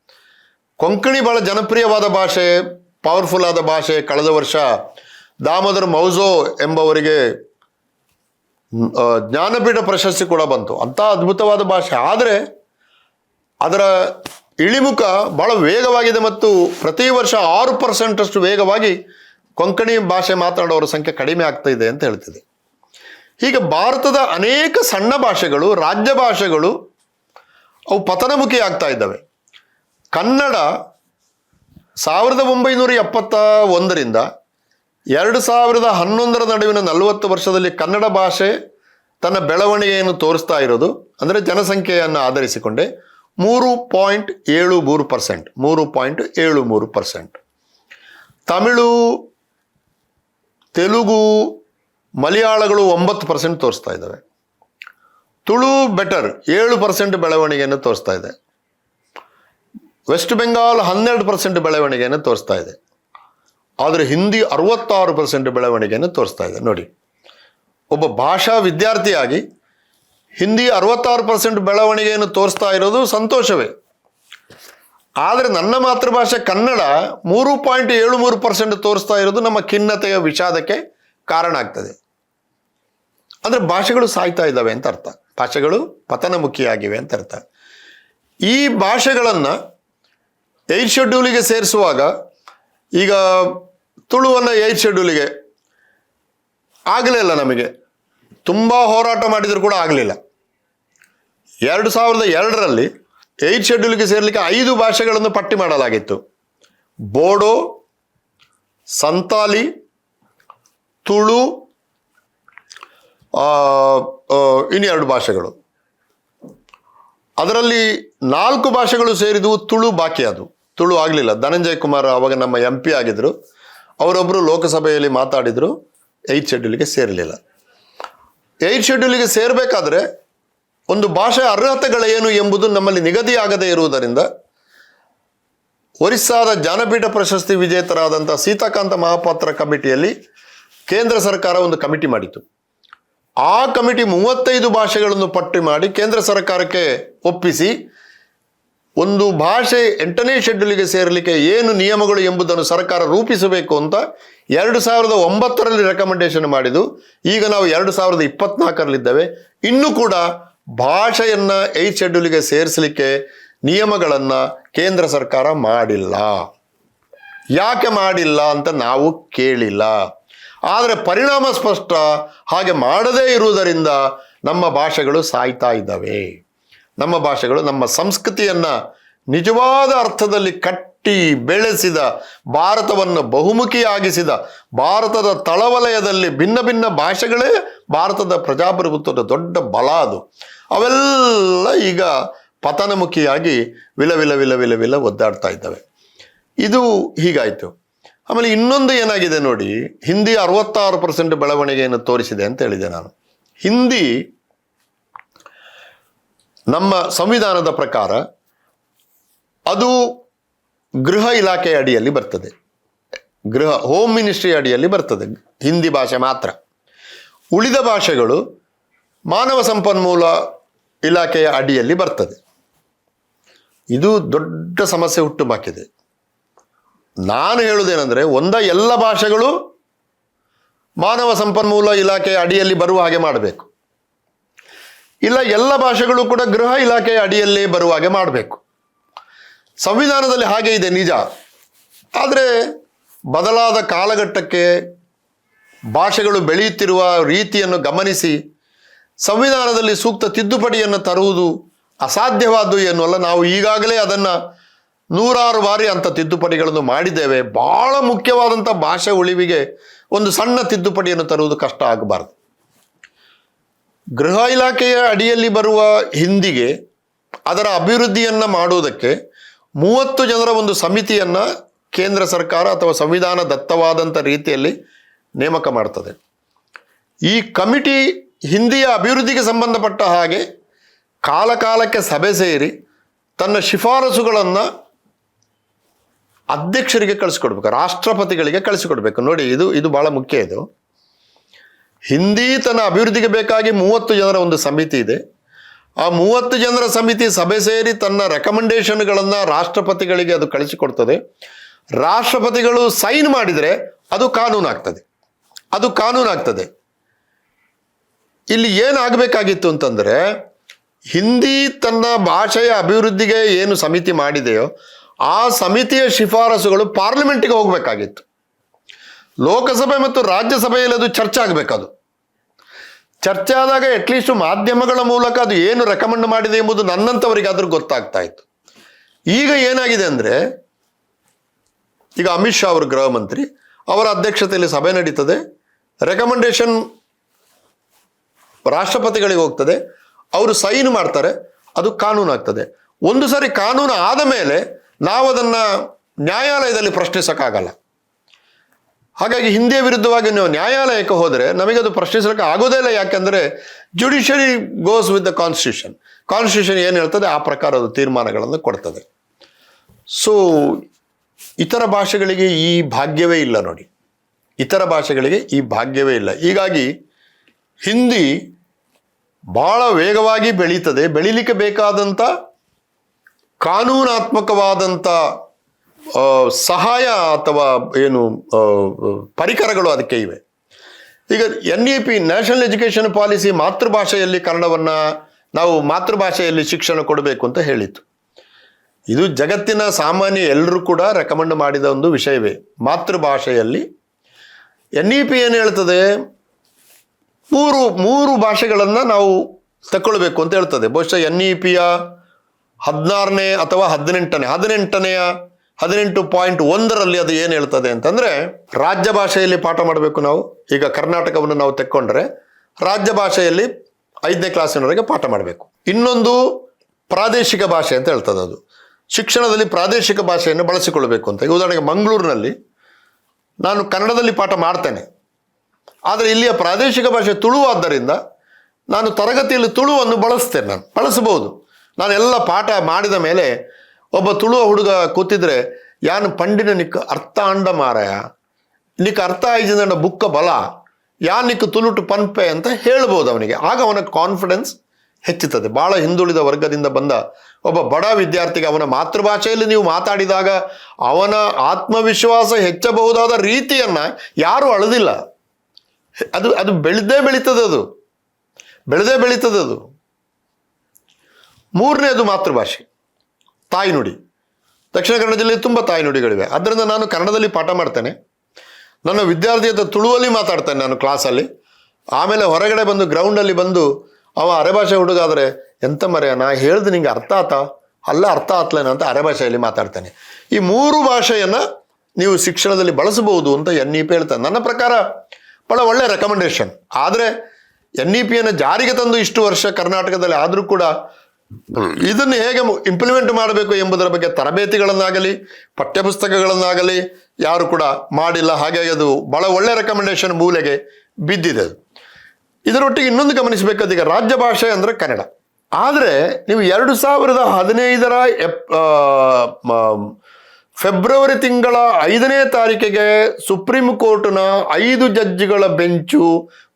ಕೊಂಕಣಿ ಬಹಳ ಜನಪ್ರಿಯವಾದ ಭಾಷೆ ಪವರ್ಫುಲ್ ಆದ ಭಾಷೆ. ಕಳೆದ ವರ್ಷ ದಾಮೋದರ್ ಮೌಜೋ ಎಂಬವರಿಗೆ ಜ್ಞಾನಪೀಠ ಪ್ರಶಸ್ತಿ ಕೂಡ ಬಂತು. ಅಂಥ ಅದ್ಭುತವಾದ ಭಾಷೆ. ಆದರೆ ಅದರ ಇಳಿಮುಖ ಬಹಳ ವೇಗವಾಗಿದೆ ಮತ್ತು ಪ್ರತಿ ವರ್ಷ ಆರು ಪರ್ಸೆಂಟಷ್ಟು ವೇಗವಾಗಿ ಕೊಂಕಣಿ ಭಾಷೆ ಮಾತನಾಡುವವರ ಸಂಖ್ಯೆ ಕಡಿಮೆ ಆಗ್ತಾ ಇದೆ ಅಂತ ಹೇಳ್ತಿದೆ. ಹೀಗೆ ಭಾರತದ ಅನೇಕ ಸಣ್ಣ ಭಾಷೆಗಳು, ರಾಜ್ಯ ಭಾಷೆಗಳು ಅವು ಪತನಮುಖಿ ಆಗ್ತಾ ಇದ್ದಾವೆ. ಕನ್ನಡ ಸಾವಿರದ ಒಂಬೈನೂರ ಎಪ್ಪತ್ತ ಒಂದರಿಂದ ಎರಡು ಸಾವಿರದ ಹನ್ನೊಂದರ ನಡುವಿನ ನಲವತ್ತು ವರ್ಷದಲ್ಲಿ ಕನ್ನಡ ಭಾಷೆ ತನ್ನ ಬೆಳವಣಿಗೆಯನ್ನು ತೋರಿಸ್ತಾ ಇರೋದು, ಅಂದರೆ ಜನಸಂಖ್ಯೆಯನ್ನು ಆಧರಿಸಿಕೊಂಡೆ. ಮೂರು ಪಾಯಿಂಟ್ ಏಳು ಮೂರು ಪರ್ಸೆಂಟ್, ಮೂರು ಪಾಯಿಂಟ್ ಏಳು ಮೂರು ಪರ್ಸೆಂಟ್. ತಮಿಳು, ತೆಲುಗು, ಮಲಯಾಳಗಳು ಒಂಬತ್ತು ಪರ್ಸೆಂಟ್ ತೋರಿಸ್ತಾ ಇದ್ದಾವೆ. ತುಳು ಬೆಟರ್ ಏಳು ಪರ್ಸೆಂಟ್ ಬೆಳವಣಿಗೆಯನ್ನು ತೋರಿಸ್ತಾ ಇದೆ. ವೆಸ್ಟ್ ಬೆಂಗಾಲ್ ಹನ್ನೆರಡು ಪರ್ಸೆಂಟ್ ಬೆಳವಣಿಗೆಯನ್ನು ತೋರಿಸ್ತಾ ಇದೆ. ಆದರೆ ಹಿಂದಿ ಅರವತ್ತಾರು ಪರ್ಸೆಂಟ್ ಬೆಳವಣಿಗೆಯನ್ನು ತೋರಿಸ್ತಾ ಇದೆ. ನೋಡಿ, ಒಬ್ಬ ಭಾಷಾ ವಿದ್ಯಾರ್ಥಿಯಾಗಿ ಹಿಂದಿ ಅರವತ್ತಾರು ಪರ್ಸೆಂಟ್ ಬೆಳವಣಿಗೆಯನ್ನು ತೋರಿಸ್ತಾ ಇರೋದು ಸಂತೋಷವೇ. ಆದರೆ ನನ್ನ ಮಾತೃಭಾಷೆ ಕನ್ನಡ ಮೂರು ಪಾಯಿಂಟ್ ಏಳು ಮೂರು ಪರ್ಸೆಂಟ್ ತೋರಿಸ್ತಾ ಇರೋದು ನಮ್ಮ ಖಿನ್ನತೆಯ ವಿಷಾದಕ್ಕೆ ಕಾರಣ ಆಗ್ತದೆ. ಅಂದರೆ ಭಾಷೆಗಳು ಸಾಯ್ತಾ ಇದ್ದಾವೆ ಅಂತ ಅರ್ಥ. ಭಾಷೆಗಳು ಪತನಮುಖಿಯಾಗಿವೆ ಅಂತ ಅರ್ಥ. ಈ ಭಾಷೆಗಳನ್ನು ಏಟ್ ಶೆಡ್ಯೂಲಿಗೆ ಸೇರಿಸುವಾಗ ಈಗ ತುಳುವನ್ನು ಏಟ್ ಶೆಡ್ಯೂಲಿಗೆ ಇಲ್ಲ ನಮಗೆ. ತುಂಬ ಹೋರಾಟ ಮಾಡಿದರೂ ಕೂಡ ಆಗಲಿಲ್ಲ. ಎರಡು ಸಾವಿರದ ಎರಡರಲ್ಲಿ ಏಟ್ ಶೆಡ್ಯೂಲ್ಗೆ ಸೇರಲಿಕ್ಕೆ ಐದು ಭಾಷೆಗಳನ್ನು ಪಟ್ಟಿ ಮಾಡಲಾಗಿತ್ತು. ಬೋಡೋ, ಸಂತಾಲಿ, ತುಳು ಇನ್ನೆರಡು ಭಾಷೆಗಳು. ಅದರಲ್ಲಿ ನಾಲ್ಕು ಭಾಷೆಗಳು ಸೇರಿದವು ತುಳು, ಬಾಕಿ ಅದು. ತುಳು ಆಗಲಿಲ್ಲ. ಧನಂಜಯ್ ಕುಮಾರ್ ಅವಾಗ ನಮ್ಮ ಎಂ ಪಿ ಆಗಿದ್ದರು ಅವರೊಬ್ಬರು ಲೋಕಸಭೆಯಲ್ಲಿ ಮಾತಾಡಿದರು ಏಯ್ತ್ ಶೆಡ್ಯೂಲ್ಗೆ ಸೇರಲಿಲ್ಲ. ಏಯ್ತ್ ಶೆಡ್ಯೂಲ್ಗೆ ಸೇರಬೇಕಾದ್ರೆ ಒಂದು ಭಾಷೆ ಅರ್ಹತೆಗಳೇನು ಎಂಬುದು ನಮ್ಮಲ್ಲಿ ನಿಗದಿಯಾಗದೇ ಇರುವುದರಿಂದ ಒರಿಸ್ಸಾದ ಜ್ಞಾನಪೀಠ ಪ್ರಶಸ್ತಿ ವಿಜೇತರಾದಂಥ ಸೀತಾಕಾಂತ ಮಹಾಪಾತ್ರ ಕಮಿಟಿಯಲ್ಲಿ ಕೇಂದ್ರ ಸರ್ಕಾರ ಒಂದು ಕಮಿಟಿ ಮಾಡಿತು ಆ ಕಮಿಟಿ ಮೂವತ್ತೈದು ಭಾಷೆಗಳನ್ನು ಪಟ್ಟಿ ಮಾಡಿ ಕೇಂದ್ರ ಸರ್ಕಾರಕ್ಕೆ ಒಪ್ಪಿಸಿ ಒಂದು ಭಾಷೆ ಎಂಟನೇ ಶೆಡ್ಯೂಲಿಗೆ ಸೇರಲಿಕ್ಕೆ ಏನು ನಿಯಮಗಳು ಎಂಬುದನ್ನು ಸರ್ಕಾರ ರೂಪಿಸಬೇಕು ಅಂತ ಎರಡು ಸಾವಿರದ ಒಂಬತ್ತರಲ್ಲಿ ರೆಕಮೆಂಡೇಶನ್ ಮಾಡಿದ್ದು, ಈಗ ನಾವು ಎರಡು ಸಾವಿರದ ಇಪ್ಪತ್ನಾಲ್ಕರಲ್ಲಿದ್ದೇವೆ. ಇನ್ನೂ ಕೂಡ ಭಾಷೆಯನ್ನು ಏತ್ ಶೆಡ್ಯೂಲಿಗೆ ಸೇರಿಸಲಿಕ್ಕೆ ನಿಯಮಗಳನ್ನು ಕೇಂದ್ರ ಸರ್ಕಾರ ಮಾಡಿಲ್ಲ. ಯಾಕೆ ಮಾಡಿಲ್ಲ ಅಂತ ನಾವು ಕೇಳಿಲ್ಲ. ಆದರೆ ಪರಿಣಾಮ ಸ್ಪಷ್ಟ ಹಾಗೆ ಮಾಡದೇ ಇರುವುದರಿಂದ ನಮ್ಮ ಭಾಷೆಗಳು ಸಾಯ್ತಾ ಇದ್ದಾವೆ. ನಮ್ಮ ಭಾಷೆಗಳು, ನಮ್ಮ ಸಂಸ್ಕೃತಿಯನ್ನು ನಿಜವಾದ ಅರ್ಥದಲ್ಲಿ ಕಟ್ಟಿ ಬೆಳೆಸಿದ, ಭಾರತವನ್ನು ಬಹುಮುಖಿಯಾಗಿಸಿದ, ಭಾರತದ ತಳವಲಯದಲ್ಲಿ ಭಿನ್ನ ಭಿನ್ನ ಭಾಷೆಗಳೇ ಭಾರತದ ಪ್ರಜಾಪ್ರಭುತ್ವದ ದೊಡ್ಡ ಬಲ ಅದು. ಅವೆಲ್ಲ ಈಗ ಪತನಮುಖಿಯಾಗಿ ವಿಲ ವಿಲ ವಿಲ ವಿಲ ವಿಲ ಒದ್ದಾಡ್ತಾ ಇದ್ದಾವೆ. ಇದು ಹೀಗಾಯಿತು. ಆಮೇಲೆ ಇನ್ನೊಂದು ಏನಾಗಿದೆ ನೋಡಿ, ಹಿಂದಿ ಅರವತ್ತಾರು ಪರ್ಸೆಂಟ್ ಬೆಳವಣಿಗೆಯನ್ನು ತೋರಿಸಿದೆ ಅಂತ ಹೇಳಿದೆ ನಾನು. ಹಿಂದಿ ನಮ್ಮ ಸಂವಿಧಾನದ ಪ್ರಕಾರ ಅದು ಗೃಹ ಇಲಾಖೆಯ ಅಡಿಯಲ್ಲಿ ಬರ್ತದೆ. ಗೃಹ ಹೋಮ್ ಮಿನಿಸ್ಟ್ರಿ ಅಡಿಯಲ್ಲಿ ಬರ್ತದೆ. ಹಿಂದಿ ಭಾಷೆ ಮಾತ್ರ. ಉಳಿದ ಭಾಷೆಗಳು ಮಾನವ ಸಂಪನ್ಮೂಲ ಇಲಾಖೆಯ ಅಡಿಯಲ್ಲಿ ಬರ್ತದೆ. ಇದು ದೊಡ್ಡ ಸಮಸ್ಯೆ ಹುಟ್ಟುಹಾಕಿದೆ ನಾನು ಹೇಳುವುದೇನೆಂದರೆ ಒಂದ ಎಲ್ಲ ಭಾಷೆಗಳು ಮಾನವ ಸಂಪನ್ಮೂಲ ಇಲಾಖೆಯ ಅಡಿಯಲ್ಲಿ ಬರುವ ಹಾಗೆ ಮಾಡಬೇಕು. ಇಲ್ಲ ಎಲ್ಲ ಭಾಷೆಗಳು ಕೂಡ ಗೃಹ ಇಲಾಖೆಯ ಅಡಿಯಲ್ಲೇ ಬರುವ ಹಾಗೆ ಮಾಡಬೇಕು. ಸಂವಿಧಾನದಲ್ಲಿ ಹಾಗೆ ಇದೆ ನಿಜ. ಆದರೆ ಬದಲಾದ ಕಾಲಘಟ್ಟಕ್ಕೆ ಭಾಷೆಗಳು ಬೆಳೆಯುತ್ತಿರುವ ರೀತಿಯನ್ನು ಗಮನಿಸಿ ಸಂವಿಧಾನದಲ್ಲಿ ಸೂಕ್ತ ತಿದ್ದುಪಡಿಯನ್ನು ತರುವುದು ಅಸಾಧ್ಯವಾದ್ದು ಎನ್ನುವಲ್ಲ, ನಾವು ಈಗಾಗಲೇ ಅದನ್ನು ನೂರಾರು ಬಾರಿ ಅಂಥ ತಿದ್ದುಪಡಿಗಳನ್ನು ಮಾಡಿದ್ದೇವೆ. ಬಹಳ ಮುಖ್ಯವಾದಂಥ ಭಾಷೆ ಉಳಿವಿಗೆ ಒಂದು ಸಣ್ಣ ತಿದ್ದುಪಡಿಯನ್ನು ತರುವುದು ಕಷ್ಟ ಆಗಬಾರ್ದು. ಗೃಹ ಇಲಾಖೆಯ ಅಡಿಯಲ್ಲಿ ಬರುವ ಹಿಂದಿಗೆ ಅದರ ಅಭಿವೃದ್ಧಿಯನ್ನು ಮಾಡುವುದಕ್ಕೆ ಮೂವತ್ತು ಜನರ ಒಂದು ಸಮಿತಿಯನ್ನು ಕೇಂದ್ರ ಸರ್ಕಾರ ಅಥವಾ ಸಂವಿಧಾನ ದತ್ತವಾದಂಥ ರೀತಿಯಲ್ಲಿ ನೇಮಕ ಮಾಡ್ತದೆ. ಈ ಕಮಿಟಿ ಹಿಂದಿಯ ಅಭಿವೃದ್ಧಿಗೆ ಸಂಬಂಧಪಟ್ಟ ಹಾಗೆ ಕಾಲಕಾಲಕ್ಕೆ ಸಭೆ ಸೇರಿ ತನ್ನ ಶಿಫಾರಸುಗಳನ್ನು ಅಧ್ಯಕ್ಷರಿಗೆ ಕಳಿಸ್ಕೊಡ್ಬೇಕು, ರಾಷ್ಟ್ರಪತಿಗಳಿಗೆ ಕಳಿಸಿಕೊಡ್ಬೇಕು. ನೋಡಿ, ಇದು ಇದು ಭಾಳ ಮುಖ್ಯ ಇದು. ಹಿಂದಿ ತನ್ನ ಅಭಿವೃದ್ಧಿಗೆ ಬೇಕಾಗಿ ಮೂವತ್ತು ಜನರ ಒಂದು ಸಮಿತಿ ಇದೆ. ಆ ಮೂವತ್ತು ಜನರ ಸಮಿತಿ ಸಭೆ ಸೇರಿ ತನ್ನ ರೆಕಮೆಂಡೇಶನ್ಗಳನ್ನು ರಾಷ್ಟ್ರಪತಿಗಳಿಗೆ ಅದು ಕಳಿಸಿಕೊಡ್ತದೆ. ರಾಷ್ಟ್ರಪತಿಗಳು ಸೈನ್ ಮಾಡಿದರೆ ಅದು ಕಾನೂನಾಗ್ತದೆ. ಅದು ಕಾನೂನಾಗ್ತದೆ. ಇಲ್ಲಿ ಏನಾಗಬೇಕಾಗಿತ್ತು ಅಂತಂದರೆ, ಹಿಂದಿ ತನ್ನ ಭಾಷೆಯ ಅಭಿವೃದ್ಧಿಗೆ ಏನು ಸಮಿತಿ ಮಾಡಿದೆಯೋ, ಆ ಸಮಿತಿಯ ಶಿಫಾರಸುಗಳು ಪಾರ್ಲಿಮೆಂಟಿಗೆ ಹೋಗಬೇಕಾಗಿತ್ತು. ಲೋಕಸಭೆ ಮತ್ತು ರಾಜ್ಯಸಭೆಯಲ್ಲಿ ಅದು ಚರ್ಚೆ ಆಗಬೇಕದು. ಚರ್ಚೆ ಆದಾಗ ಅಟ್ಲೀಸ್ಟ್ ಮಾಧ್ಯಮಗಳ ಮೂಲಕ ಅದು ಏನು ರೆಕಮೆಂಡ್ ಮಾಡಿದೆ ಎಂಬುದು ನನ್ನಂಥವರಿಗೆ ಗೊತ್ತಾಗ್ತಾಯಿತ್ತು ಗೊತ್ತಾಗ್ತಾ ಇತ್ತು. ಈಗ ಏನಾಗಿದೆ ಅಂದರೆ, ಈಗ ಅಮಿತ್ ಶಾ ಅವರು ಗೃಹ ಮಂತ್ರಿ, ಅವರ ಅಧ್ಯಕ್ಷತೆಯಲ್ಲಿ ಸಭೆ ನಡೀತದೆ. ರೆಕಮೆಂಡೇಶನ್ ರಾಷ್ಟ್ರಪತಿಗಳಿಗೆ ಹೋಗ್ತದೆ. ಅವರು ಸೈನ್ ಮಾಡ್ತಾರೆ. ಅದು ಕಾನೂನು ಆಗ್ತದೆ. ಒಂದು ಸಾರಿ ಕಾನೂನು ಆದ ಮೇಲೆ ನಾವು ಅದನ್ನು ನ್ಯಾಯಾಲಯದಲ್ಲಿ ಪ್ರಶ್ನಿಸೋಕ್ಕಾಗಲ್ಲ. ಹಾಗಾಗಿ ಹಿಂದೆ ವಿರುದ್ಧವಾಗಿ ನೀವು ನ್ಯಾಯಾಲಯಕ್ಕೆ ಹೋದರೆ ಅದು ಪ್ರಶ್ನಿಸಲಿಕ್ಕೆ ಆಗೋದೇ ಇಲ್ಲ. ಯಾಕೆಂದರೆ judiciary goes with the constitution constitution ಏನು ಹೇಳ್ತದೆ? ಆ ಪ್ರಕಾರ ಅದು ತೀರ್ಮಾನಗಳನ್ನು ಕೊಡ್ತದೆ. ಸೊ ಇತರ ಭಾಷೆಗಳಿಗೆ ಈ ಭಾಗ್ಯವೇ ಇಲ್ಲ ನೋಡಿ. ಇತರ ಭಾಷೆಗಳಿಗೆ ಈ ಭಾಗ್ಯವೇ ಇಲ್ಲ. ಹೀಗಾಗಿ ಹಿಂದಿ ಬಹಳ ವೇಗವಾಗಿ ಬೆಳೀತದೆ. ಬೆಳೀಲಿಕ್ಕೆ ಬೇಕಾದಂಥ ಕಾನೂನಾತ್ಮಕವಾದಂಥ ಸಹಾಯ ಅಥವಾ ಏನು ಪರಿಕರಗಳು ಅದಕ್ಕೆ ಇವೆ. ಈಗ N E P, national education policy ಮಾತೃಭಾಷೆಯಲ್ಲಿ ಕನ್ನಡವನ್ನು ನಾವು ಮಾತೃಭಾಷೆಯಲ್ಲಿ ಶಿಕ್ಷಣ ಕೊಡಬೇಕು ಅಂತ ಹೇಳಿತ್ತು. ಇದು ಜಗತ್ತಿನ ಸಾಮಾನ್ಯ ಎಲ್ಲರೂ ಕೂಡ ರೆಕಮೆಂಡ್ ಮಾಡಿದ ಒಂದು ವಿಷಯವೇ, ಮಾತೃಭಾಷೆಯಲ್ಲಿ. ಎನ್ ಇ ಪಿ ಏನು ಹೇಳ್ತದೆ? ಮೂರು ಮೂರು ಭಾಷೆಗಳನ್ನು ನಾವು ತಗೊಳ್ಬೇಕು ಅಂತ ಹೇಳ್ತದೆ. ಬಹುಶಃ ಎನ್ ಇ ಪಿಯ ಹದಿನಾರನೇ ಅಥವಾ ಹದಿನೆಂಟನೇ, ಹದಿನೆಂಟನೆಯ ಹದಿನೆಂಟು ಪಾಯಿಂಟ್ ಒಂದರಲ್ಲಿ ಅದು ಏನು ಹೇಳ್ತದೆ ಅಂತಂದರೆ ರಾಜ್ಯ ಭಾಷೆಯಲ್ಲಿ ಪಾಠ ಮಾಡಬೇಕು ನಾವು. ಈಗ ಕರ್ನಾಟಕವನ್ನು ನಾವು ತೆಕ್ಕೊಂಡ್ರೆ ರಾಜ್ಯ ಭಾಷೆಯಲ್ಲಿ ಐದನೇ ಕ್ಲಾಸಿನವರೆಗೆ ಪಾಠ ಮಾಡಬೇಕು. ಇನ್ನೊಂದು ಪ್ರಾದೇಶಿಕ ಭಾಷೆ ಅಂತ ಹೇಳ್ತದೆ ಅದು. ಶಿಕ್ಷಣದಲ್ಲಿ ಪ್ರಾದೇಶಿಕ ಭಾಷೆಯನ್ನು ಬಳಸಿಕೊಳ್ಳಬೇಕು ಅಂತ. ಉದಾಹರಣೆಗೆ ಮಂಗಳೂರಿನಲ್ಲಿ ನಾನು ಕನ್ನಡದಲ್ಲಿ ಪಾಠ ಮಾಡ್ತೇನೆ. ಆದರೆ ಇಲ್ಲಿಯ ಪ್ರಾದೇಶಿಕ ಭಾಷೆ ತುಳು ಆದ್ದರಿಂದ ನಾನು ತರಗತಿಯಲ್ಲಿ ತುಳುವನ್ನು ಬಳಸ್ತೇನೆ ನಾನು. ಬಳಸಬಹುದು. ನಾನು ಎಲ್ಲ ಪಾಠ ಮಾಡಿದ ಮೇಲೆ ಒಬ್ಬ ತುಳುವ ಹುಡುಗ ಕೂತಿದ್ರೆ, ಯಾನು ಪಂಡಿನ ನಿಕ್ಕ ಅರ್ಥ ಅಂಡ ಮಾರಾಯ? ನಿಕ್ ಅರ್ಥ ಆಯ್ಜಿಂದ ಬುಕ್ಕ ಬಲ? ಯಾನಿಕ್ ತುಳುಟು ಪನ್ಪೆ? ಅಂತ ಹೇಳ್ಬೋದು ಅವನಿಗೆ. ಆಗ ಅವನ ಕಾನ್ಫಿಡೆನ್ಸ್ ಹೆಚ್ಚುತ್ತದೆ ಬಹಳ ಹಿಂದುಳಿದ ವರ್ಗದಿಂದ ಬಂದ ಒಬ್ಬ ಬಡ ವಿದ್ಯಾರ್ಥಿಗೆ ಅವನ ಮಾತೃಭಾಷೆಯಲ್ಲಿ ನೀವು ಮಾತಾಡಿದಾಗ ಅವನ ಆತ್ಮವಿಶ್ವಾಸ ಹೆಚ್ಚಬಹುದಾದ ರೀತಿಯನ್ನ ಯಾರೂ ಅಳದಿಲ್ಲ. ಅದು ಅದು ಬೆಳೆದೇ ಬೆಳೀತದೆ ಅದು. ಬೆಳೆದೇ ಬೆಳೀತದೆ ಅದು. ಮೂರನೇದು ಮಾತೃಭಾಷೆ. ತಾಯ್ನುಡಿ ದಕ್ಷಿಣ ಕನ್ನಡ ಜಿಲ್ಲೆಯಲ್ಲಿ ತುಂಬ ತಾಯ್ನುಡಿಗಳಿವೆ ಅದರಿಂದ ನಾನು ಕನ್ನಡದಲ್ಲಿ ಪಾಠ ಮಾಡ್ತೇನೆ. ನನ್ನ ವಿದ್ಯಾರ್ಥಿ ಹತ್ರ ತುಳುವಲ್ಲಿ ಮಾತಾಡ್ತೇನೆ ನಾನು ಕ್ಲಾಸಲ್ಲಿ. ಆಮೇಲೆ ಹೊರಗಡೆ ಬಂದು ಗ್ರೌಂಡಲ್ಲಿ ಬಂದು ಅವ ಅರೆಭಾಷೆ ಹುಡುಗ ಆದರೆ ಎಂತ ಮರೆಯ ನಾ ಹೇಳ್ದು ನಿಂಗೆ ಅರ್ಥ ಆತ? ಅಲ್ಲ, ಅರ್ಥ ಆತ್ಲೇನ ಅಂತ ಅರೆಭಾಷೆಯಲ್ಲಿ ಮಾತಾಡ್ತೇನೆ. ಈ ಮೂರು ಭಾಷೆಯನ್ನು ನೀವು ಶಿಕ್ಷಣದಲ್ಲಿ ಬಳಸಬಹುದು ಅಂತ ಎನ್ ಇ ಪಿ ಹೇಳ್ತಾನೆ. ನನ್ನ ಪ್ರಕಾರ ಭಾಳ ಒಳ್ಳೆ ರೆಕಮೆಂಡೇಷನ್ ಆದರೆ ಎನ್ ಇ ಪಿಯನ್ನು ಜಾರಿಗೆ ತಂದು ಇಷ್ಟು ವರ್ಷ ಕರ್ನಾಟಕದಲ್ಲಿ ಆದರೂ ಕೂಡ ಇದನ್ನು ಹೇಗೆ ಇಂಪ್ಲಿಮೆಂಟ್ ಮಾಡಬೇಕು ಎಂಬುದರ ಬಗ್ಗೆ ತರಬೇತಿಗಳನ್ನಾಗಲಿ, ಪಠ್ಯಪುಸ್ತಕಗಳನ್ನಾಗಲಿ ಯಾರು ಕೂಡ ಮಾಡಿಲ್ಲ. ಹಾಗಾಗಿ ಅದು ಬಹಳ ಒಳ್ಳೆ ರೆಕಮೆಂಡೇಶನ್ ಮೂಲೆಗೆ ಬಿದ್ದಿದೆ ಅದು. ಇದರೊಟ್ಟಿಗೆ ಇನ್ನೊಂದು ಗಮನಿಸಬೇಕಾದ ಈಗ ರಾಜ್ಯ ಭಾಷೆ ಅಂದರೆ ಕನ್ನಡ. ಆದರೆ ನೀವು ಎರಡು ಸಾವಿರದ ಹದಿನೈದರ ಎಪ್ ಫೆಬ್ರವರಿ ತಿಂಗಳ ಐದನೇ ತಾರೀಕಿಗೆ ಸುಪ್ರೀಂ ಕೋರ್ಟ್ನ ಐದು ಜಡ್ಜ್ಗಳ ಬೆಂಚು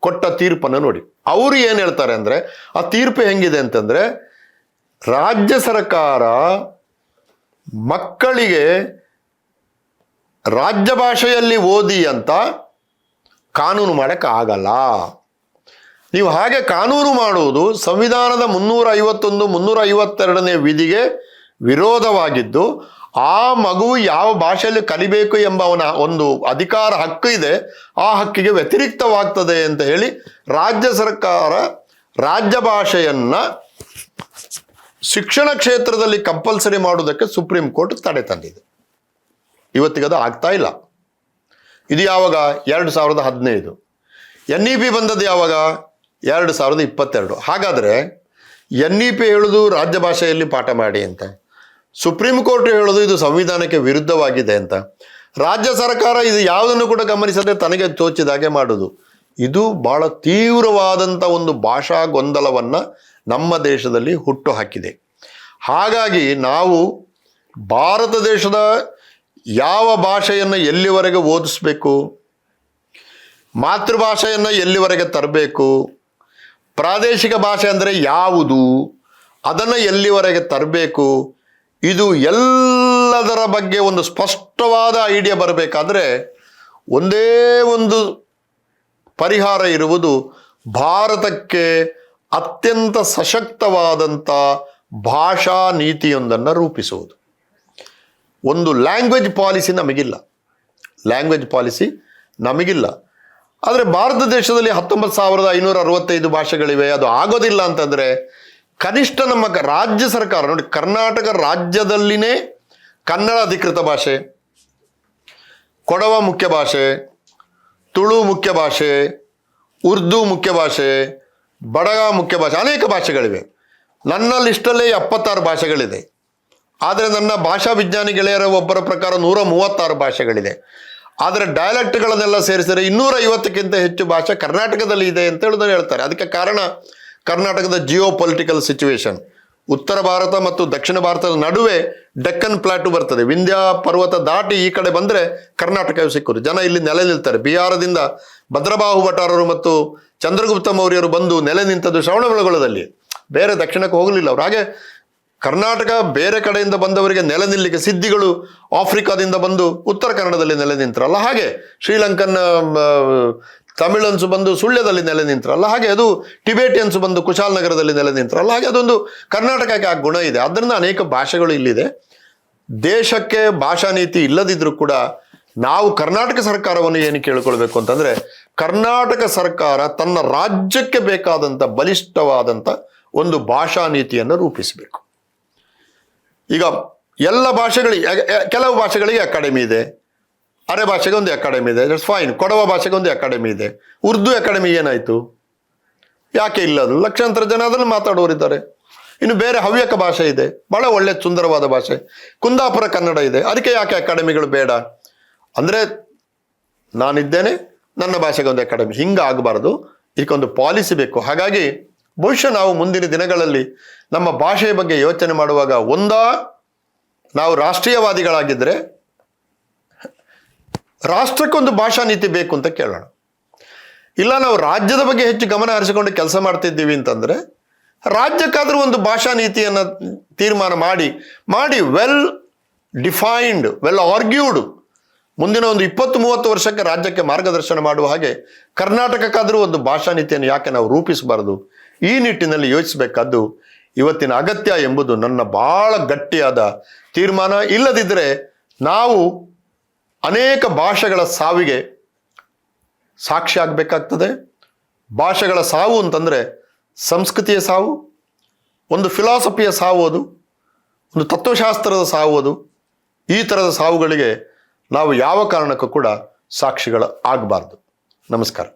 ಕೊಟ್ಟ ತೀರ್ಪನ್ನು ನೋಡಿ. ಅವರು ಏನು ಹೇಳ್ತಾರೆ ಅಂದರೆ, ಆ ತೀರ್ಪು ಹೆಂಗಿದೆ ಅಂತಂದರೆ ರಾಜ್ಯ ಸರ್ಕಾರ ಮಕ್ಕಳಿಗೆ ರಾಜ್ಯ ಭಾಷೆಯಲ್ಲಿ ಓದಿ ಅಂತ ಕಾನೂನು ಮಾಡೋಕ್ಕಾಗಲ್ಲ ನೀವು ಹಾಗೆ ಕಾನೂನು ಮಾಡುವುದು ಸಂವಿಧಾನದ ಮುನ್ನೂರ ಐವತ್ತೊಂದು ಮುನ್ನೂರ ಐವತ್ತೆರಡನೇ ವಿಧಿಗೆ ವಿರೋಧವಾಗಿದ್ದು, ಆ ಮಗು ಯಾವ ಭಾಷೆಯಲ್ಲಿ ಕಲಿಬೇಕು ಎಂಬ ಅವನ ಒಂದು ಅಧಿಕಾರ ಹಕ್ಕು ಇದೆ, ಆ ಹಕ್ಕಿಗೆ ವ್ಯತಿರಿಕ್ತವಾಗ್ತದೆ ಅಂತ ಹೇಳಿ ರಾಜ್ಯ ಸರ್ಕಾರ ರಾಜ್ಯ ಭಾಷೆಯನ್ನ ಶಿಕ್ಷಣ ಕ್ಷೇತ್ರದಲ್ಲಿ ಕಂಪಲ್ಸರಿ ಮಾಡುವುದಕ್ಕೆ ಸುಪ್ರೀಂ ಕೋರ್ಟ್ ತಡೆ ತಂದಿದೆ. ಇವತ್ತಿಗದು ಆಗ್ತಾ ಇಲ್ಲ. ಇದು ಯಾವಾಗ? ಎರಡು ಸಾವಿರದ ಹದಿನೈದು. ಎನ್ ಇ ಪಿ ಬಂದದ್ದು ಯಾವಾಗ? ಎರಡು ಸಾವಿರದ ಇಪ್ಪತ್ತೆರಡು. ಹಾಗಾದರೆ ಎನ್ ಇ ಪಿ ಹೇಳೋದು ರಾಜ್ಯ ಭಾಷೆಯಲ್ಲಿ ಪಾಠ ಮಾಡಿ ಅಂತ, ಸುಪ್ರೀಂ ಕೋರ್ಟ್ ಹೇಳೋದು ಇದು ಸಂವಿಧಾನಕ್ಕೆ ವಿರುದ್ಧವಾಗಿದೆ ಅಂತ, ರಾಜ್ಯ ಸರ್ಕಾರ ಇದು ಯಾವುದನ್ನು ಕೂಡ ಗಮನಿಸದೆ ತನಗೆ ತೋಚಿದಾಗೆ ಮಾಡೋದು. ಇದು ಬಹಳ ತೀವ್ರವಾದಂಥ ಒಂದು ಭಾಷಾ ಗೊಂದಲವನ್ನು ನಮ್ಮ ದೇಶದಲ್ಲಿ ಹುಟ್ಟು ಹಾಕಿದೆ. ಹಾಗಾಗಿ ನಾವು ಭಾರತ ದೇಶದ ಯಾವ ಭಾಷೆಯನ್ನು ಎಲ್ಲಿವರೆಗೆ ಓದಿಸ್ಬೇಕು, ಮಾತೃಭಾಷೆಯನ್ನು ಎಲ್ಲಿವರೆಗೆ ತರಬೇಕು, ಪ್ರಾದೇಶಿಕ ಭಾಷೆ ಅಂದರೆ ಯಾವುದು, ಅದನ್ನು ಎಲ್ಲಿವರೆಗೆ ತರಬೇಕು, ಇದು ಎಲ್ಲದರ ಬಗ್ಗೆ ಒಂದು ಸ್ಪಷ್ಟವಾದ ಐಡಿಯಾ ಬರಬೇಕಾದ್ರೆ ಒಂದೇ ಒಂದು ಪರಿಹಾರ ಇರುವುದು ಭಾರತಕ್ಕೆ ಅತ್ಯಂತ ಸಶಕ್ತವಾದಂಥ ಭಾಷಾ ನೀತಿಯೊಂದನ್ನು ರೂಪಿಸುವುದು. ಒಂದು ಲ್ಯಾಂಗ್ವೇಜ್ ಪಾಲಿಸಿ ನಮಗಿಲ್ಲ. ಲ್ಯಾಂಗ್ವೇಜ್ ಪಾಲಿಸಿ ನಮಗಿಲ್ಲ. ಆದರೆ ಭಾರತ ದೇಶದಲ್ಲಿ ಹತ್ತೊಂಬತ್ತು ಸಾವಿರದ ಐನೂರ ಅರವತ್ತೈದು ಭಾಷೆಗಳಿವೆ. ಅದು ಆಗೋದಿಲ್ಲ ಅಂತಂದರೆ ಕನಿಷ್ಠ ನಮ್ಮ ರಾಜ್ಯ ಸರ್ಕಾರ, ನೋಡಿ ಕರ್ನಾಟಕ ರಾಜ್ಯದಲ್ಲಿನೇ ಕನ್ನಡ ಅಧಿಕೃತ ಭಾಷೆ, ಕೊಡವ ಮುಖ್ಯ ಭಾಷೆ, ತುಳು ಮುಖ್ಯ ಭಾಷೆ, ಉರ್ದು ಮುಖ್ಯ ಭಾಷೆ ಬಡಗ ಮುಖ್ಯ ಭಾಷೆ, ಅನೇಕ ಭಾಷೆಗಳಿವೆ. ನನ್ನ ಲಿಸ್ಟಲ್ಲೇ ಎಪ್ಪತ್ತಾರು ಭಾಷೆಗಳಿದೆ. ಆದರೆ ನನ್ನ ಭಾಷಾ ವಿಜ್ಞಾನಿ ಗೆಳೆಯರ ಒಬ್ಬರ ಪ್ರಕಾರ ನೂರ ಮೂವತ್ತಾರು ಭಾಷೆಗಳಿದೆ. ಆದರೆ ಡಯಲೆಕ್ಟ್ಗಳನ್ನೆಲ್ಲ ಸೇರಿಸಿದರೆ ಇನ್ನೂರ ಐವತ್ತಕ್ಕಿಂತ ಹೆಚ್ಚು ಭಾಷೆ ಕರ್ನಾಟಕದಲ್ಲಿ ಇದೆ ಅಂತ ಹೇಳಿದ್ರೆ ಹೇಳ್ತಾರೆ. ಅದಕ್ಕೆ ಕಾರಣ ಕರ್ನಾಟಕದ ಜಿಯೋ ಪೊಲಿಟಿಕಲ್ ಸಿಚುವೇಶನ್ ಉತ್ತರ ಭಾರತ ಮತ್ತು ದಕ್ಷಿಣ ಭಾರತದ ನಡುವೆ ಡೆಕ್ಕನ್ ಪ್ಲಾಟು ಬರ್ತದೆ. ವಿಂಧ್ಯ ಪರ್ವತ ದಾಟಿ ಈ ಕಡೆ ಬಂದರೆ ಕರ್ನಾಟಕ ಸಿಕ್ಕರು ಜನ ಇಲ್ಲಿ ನೆಲೆ ನಿಲ್ತಾರೆ ಬಿಹಾರದಿಂದ ಭದ್ರಬಾಹು ಭಟಾರರು ಮತ್ತು ಚಂದ್ರಗುಪ್ತ ಮೌರ್ಯರು ಬಂದು ನೆಲೆ ನಿಂತದ್ದು ಶ್ರವಣಬೆಳಗೊಳದಲ್ಲಿ ಬೇರೆ ದಕ್ಷಿಣಕ್ಕೆ ಹೋಗಲಿಲ್ಲ ಅವರು. ಹಾಗೆ ಕರ್ನಾಟಕ ಬೇರೆ ಕಡೆಯಿಂದ ಬಂದವರಿಗೆ ನೆಲೆ ನಿಲ್ಲಿಕ್ಕೆ ಸಿದ್ಧಿಗಳು ಆಫ್ರಿಕಾದಿಂದ ಬಂದು ಉತ್ತರ ಕನ್ನಡದಲ್ಲಿ ನೆಲೆ ನಿಂತರಲ್ಲ. ಹಾಗೆ ಶ್ರೀಲಂಕನ್ ತಮಿಳನ್ಸು ಬಂದು ಸುಳ್ಯದಲ್ಲಿ ನೆಲೆ ನಿಂತರಲ್ಲ. ಹಾಗೆ ಅದು ಟಿಬೇಟಿಯನ್ಸ್ ಬಂದು ಕುಶಾಲನಗರದಲ್ಲಿ ನೆಲೆ ನಿಂತರಲ್ಲ. ಹಾಗೆ ಅದೊಂದು ಕರ್ನಾಟಕಕ್ಕೆ ಆ ಗುಣ ಇದೆ. ಆದ್ದರಿಂದ ಅನೇಕ ಭಾಷೆಗಳು ಇಲ್ಲಿದೆ. ದೇಶಕ್ಕೆ ಭಾಷಾ ನೀತಿ ಇಲ್ಲದಿದ್ದರೂ ಕೂಡ ನಾವು ಕರ್ನಾಟಕ ಸರ್ಕಾರವನ್ನು ಏನು ಕೇಳಿಕೊಳ್ಬೇಕು ಅಂತಂದ್ರೆ, ಕರ್ನಾಟಕ ಸರ್ಕಾರ ತನ್ನ ರಾಜ್ಯಕ್ಕೆ ಬೇಕಾದಂಥ ಬಲಿಷ್ಠವಾದಂಥ ಒಂದು ಭಾಷಾ ನೀತಿಯನ್ನು ರೂಪಿಸಬೇಕು. ಈಗ ಎಲ್ಲ ಭಾಷೆಗಳಿಗೆ ಕೆಲವು ಭಾಷೆಗಳಿಗೆ ಅಕಾಡೆಮಿ ಇದೆ. ಅರೆ ಭಾಷೆಗೆ ಒಂದು ಅಕಾಡೆಮಿ ಇದೆ. ದಟ್ಸ್ ಫೈನ್ ಕೊಡವ ಭಾಷೆಗೆ ಒಂದು ಅಕಾಡೆಮಿ ಇದೆ. ಉರ್ದು ಅಕಾಡೆಮಿ ಏನಾಯಿತು? ಯಾಕೆ ಇಲ್ಲ ಅದು? ಲಕ್ಷಾಂತರ ಜನ ಅದನ್ನು ಮಾತಾಡುವರಿದ್ದಾರೆ. ಇನ್ನು ಬೇರೆ ಹವ್ಯಕ ಭಾಷೆ ಇದೆ. ಬಹಳ ಒಳ್ಳೆ ಸುಂದರವಾದ ಭಾಷೆ. ಕುಂದಾಪುರ ಕನ್ನಡ ಇದೆ. ಅದಕ್ಕೆ ಯಾಕೆ ಅಕಾಡೆಮಿಗಳು ಬೇಡ? ಅಂದರೆ ನಾನಿದ್ದೇನೆ, ನನ್ನ ಭಾಷೆಗೆ ಒಂದು ಅಕಾಡೆಮಿ ಹಿಂಗೆ ಆಗಬಾರ್ದು ಇದಕ್ಕೊಂದು ಪಾಲಿಸಿ ಬೇಕು. ಹಾಗಾಗಿ ಬಹುಶಃ ನಾವು ಮುಂದಿನ ದಿನಗಳಲ್ಲಿ ನಮ್ಮ ಭಾಷೆಯ ಬಗ್ಗೆ ಯೋಚನೆ ಮಾಡುವಾಗ ಒಂದಾ ನಾವು ರಾಷ್ಟ್ರೀಯವಾದಿಗಳಾಗಿದ್ದರೆ ರಾಷ್ಟ್ರಕ್ಕೊಂದು ಭಾಷಾ ನೀತಿ ಬೇಕು ಅಂತ ಕೇಳೋಣ. ಇಲ್ಲ ನಾವು ರಾಜ್ಯದ ಬಗ್ಗೆ ಹೆಚ್ಚು ಗಮನ ಹರಿಸಿಕೊಂಡು ಕೆಲಸ ಮಾಡ್ತಿದ್ದೀವಿ ಅಂತಂದರೆ ರಾಜ್ಯಕ್ಕಾದರೂ ಒಂದು ಭಾಷಾ ನೀತಿಯನ್ನು ತೀರ್ಮಾನ ಮಾಡಿ ಮಾಡಿ ವೆಲ್ ಡಿಫೈನ್ಡ್ ವೆಲ್ ಆರ್ಗ್ಯೂಡ್ ಮುಂದಿನ ಒಂದು ಇಪ್ಪತ್ತು ಮೂವತ್ತು ವರ್ಷಕ್ಕೆ ರಾಜ್ಯಕ್ಕೆ ಮಾರ್ಗದರ್ಶನ ಮಾಡುವ ಹಾಗೆ ಕರ್ನಾಟಕಕ್ಕಾದರೂ ಒಂದು ಭಾಷಾ ನೀತಿಯನ್ನು ಯಾಕೆ ನಾವು ರೂಪಿಸಬಾರದು? ಈ ನಿಟ್ಟಿನಲ್ಲಿ ಯೋಚಿಸಬೇಕಾದ್ದು ಇವತ್ತಿನ ಅಗತ್ಯ ಎಂಬುದು ನನ್ನ ಬಹಳ ಗಟ್ಟಿಯಾದ ತೀರ್ಮಾನ. ಇಲ್ಲದಿದ್ದರೆ ನಾವು ಅನೇಕ ಭಾಷೆಗಳ ಸಾವಿಗೆ ಸಾಕ್ಷಿ ಆಗಬೇಕಾಗ್ತದೆ. ಭಾಷೆಗಳ ಸಾವು ಅಂತಂದರೆ ಸಂಸ್ಕೃತಿಯ ಸಾವು, ಒಂದು ಫಿಲಾಸಫಿಯ ಸಾವು ಅದು, ಒಂದು ತತ್ವಶಾಸ್ತ್ರದ ಸಾವು ಅದು. ಈ ಥರದ ಸಾವುಗಳಿಗೆ ನಾವು ಯಾವ ಕಾರಣಕ್ಕೂ ಕೂಡ ಸಾಕ್ಷಿಗಳು ಆಗಬಾರ್ದು. ನಮಸ್ಕಾರ.